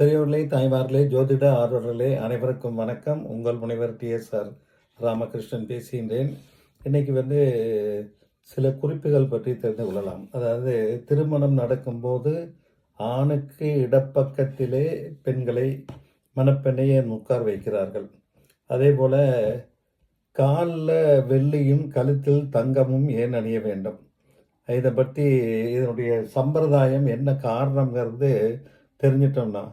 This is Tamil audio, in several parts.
பெரியோர்களே தாய்மார்களே ஜோதிட ஆர்வலர்களே அனைவருக்கும் வணக்கம். உங்கள் முனைவர் டிஎஸ்ஆர் ராமகிருஷ்ணன் பேசுகின்றேன். இன்றைக்கி வந்து சில குறிப்புகள் பற்றி தெரிந்து கொள்ளலாம். அதாவது திருமணம் நடக்கும்போது ஆணுக்கு இடப்பக்கத்திலே பெண்களை மணப்பெண்ணையை உட்கார் வைக்கிறார்கள். அதே போல் காலில் வெள்ளியும் கழுத்தில் தங்கமும் ஏன் அணிய வேண்டும்? இதை பற்றி இதனுடைய சம்பிரதாயம் என்ன காரணங்கிறது தெரிஞ்சிட்டோம்னா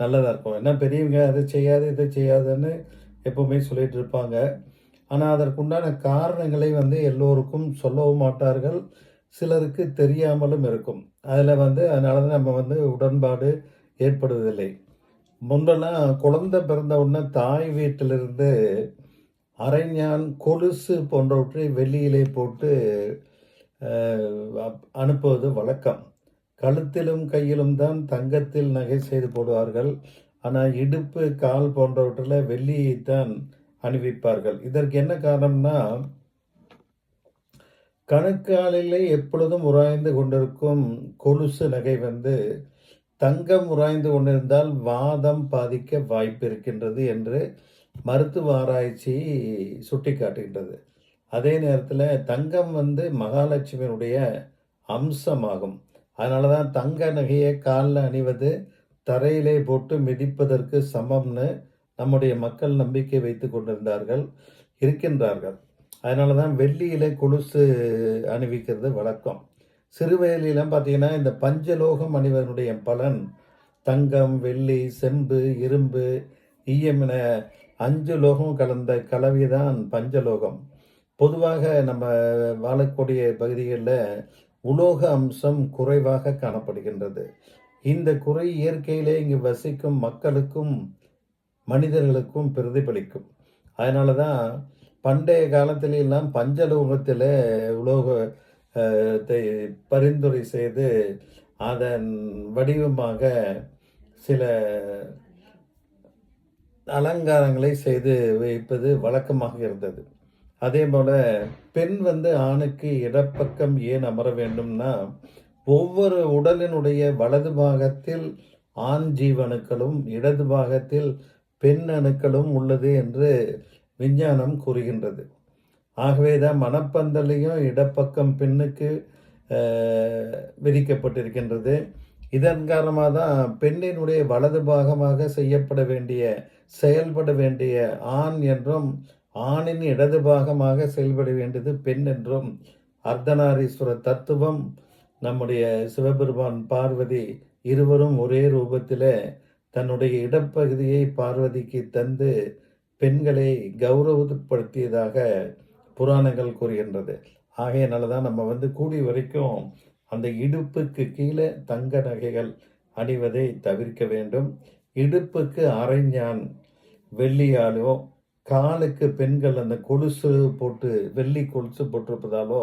நல்லதாக இருக்கும். ஏன்னா பெரியவங்க அதை செய்யாது இதை செய்யாதுன்னு எப்போவுமே சொல்லிகிட்டு இருப்பாங்க. ஆனால் அதற்குண்டான காரணங்களை வந்து எல்லோருக்கும் சொல்லவும் மாட்டார்கள். சிலருக்கு தெரியாமலும் இருக்கும். அதில் வந்து அதனால தான் நம்ம வந்து உடன்பாடு ஏற்படுவதில்லை. முன்னெல்லாம் குழந்தை பிறந்த உடனே தாய் வீட்டிலிருந்து அரைஞான் கொலுசு போன்றவற்றை வெளியிலே போட்டு அப்- அனுப்புவது வழக்கம். கழுத்திலும் கையிலும் தான் தங்கத்தில் நகை செய்து போடுவார்கள். ஆனால் இடுப்பு கால் போன்றவற்றில் வெள்ளியை தான் அணிவிப்பார்கள். இதற்கு என்ன காரணம்னா கணுக்காலிலே எப்பொழுதும் உராய்ந்து கொண்டிருக்கும் கொலுசு நகை வந்து தங்கம் உராய்ந்து கொண்டிருந்தால் வாதம் பாதிக்க வாய்ப்பு இருக்கின்றது என்று மருத்துவ ஆராய்ச்சி சுட்டிக்காட்டுகின்றது. அதே நேரத்தில் தங்கம் வந்து மகாலட்சுமியினுடைய அம்சமாகும். அதனால தான் தங்க நகையை காலில் அணிவது தரையிலே போட்டு மிதிப்பதற்கு சமம்னு நம்முடைய மக்கள் நம்பிக்கை வைத்து கொண்டிருந்தார்கள் இருக்கின்றார்கள். அதனால தான் வெள்ளியிலே கொலுசு அணிவிக்கிறது வழக்கம். சிறுவயலிலாம் பார்த்திங்கன்னா பார்த்தீங்கன்னா இந்த பஞ்சலோகம் அணிவதனுடைய பலன் தங்கம் வெள்ளி செம்பு இரும்பு ஈயம் என அஞ்சு லோகம் கலந்த கலவிதான் பஞ்சலோகம். பொதுவாக நம்ம வாழக்கூடிய பகுதிகளில் உலோக அம்சம் குறைவாக காணப்படுகின்றது. இந்த குறை இயற்கையிலே இங்கு வசிக்கும் மக்களுக்கும் மனிதர்களுக்கும் பிரதிபலிக்கும். அதனால தான் பண்டைய காலத்தில எல்லாம் பஞ்சலோகத்தில் உலோக பரிந்துரை செய்து அதன் வடிவமாக சில அலங்காரங்களை செய்து வைப்பது வழக்கமாக இருந்தது. அதே போல் பெண் வந்து ஆணுக்கு இடப்பக்கம் ஏன் அமர வேண்டும்னா ஒவ்வொரு உடலினுடைய வலது பாகத்தில் ஆண் ஜீவணுக்களும் இடது பாகத்தில் பெண் அணுக்களும் உள்ளது என்று விஞ்ஞானம் கூறுகின்றது. ஆகவே தான் மணப்பந்தலையும் இடப்பக்கம் பெண்ணுக்கு விதிக்கப்பட்டிருக்கின்றது. இதன் காரணமாக தான் பெண்ணினுடைய வலது பாகமாக செய்யப்பட வேண்டிய செயல்பட வேண்டிய ஆண் என்றும் ஆணின் இடது பாகமாக செயல்பட வேண்டியது பெண் என்றும் அர்த்தநாரீஸ்வர தத்துவம் நம்முடைய சிவபெருமான் பார்வதி இருவரும் ஒரே ரூபத்தில் தன்னுடைய இடப்பகுதியை பார்வதிக்கு தந்து பெண்களை கௌரவப்படுத்தியதாக புராணங்கள் கூறுகின்றது. ஆகையினால தான் நம்ம வந்து கூடி வரைக்கும் அந்த இடுப்புக்கு கீழே தங்க நகைகள் அணிவதை தவிர்க்க வேண்டும். இடுப்புக்கு அரைஞான் வெள்ளியாலோ காலுக்கு பெண்கள் அந்த கொலுசு போட்டு வெள்ளி கொலுசு போட்டிருப்பதாலோ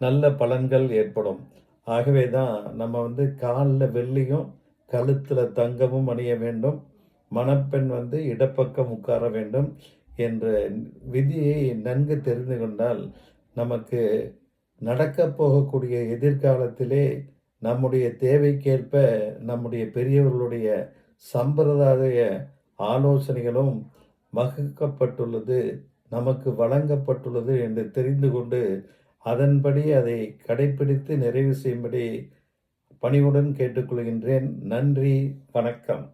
நல்ல பலன்கள் ஏற்படும். ஆகவே தான் நம்ம வந்து காலில் வெள்ளியும் கழுத்தில் தங்கமும் அணிய வேண்டும். மணப்பெண் வந்து இடப்பக்கம் உட்கார வேண்டும் என்ற விதியை நன்கு தெரிந்து கொண்டால் நமக்கு நடக்கப் போகக்கூடிய எதிர்காலத்திலே நம்முடைய தேவைக்கேற்ப நம்முடைய பெரியவர்களுடைய சம்பிரதாய ஆலோசனைகளும் வகுக்கப்பட்டுள்ளது நமக்கு வழங்கப்பட்டுள்ளது என்று தெரிந்து கொண்டு அதன்படி அதை கடைபிடித்து நிறைவு செய்யும்படி பணிவுடன் கேட்டுக்கொள்கின்றேன். நன்றி வணக்கம்.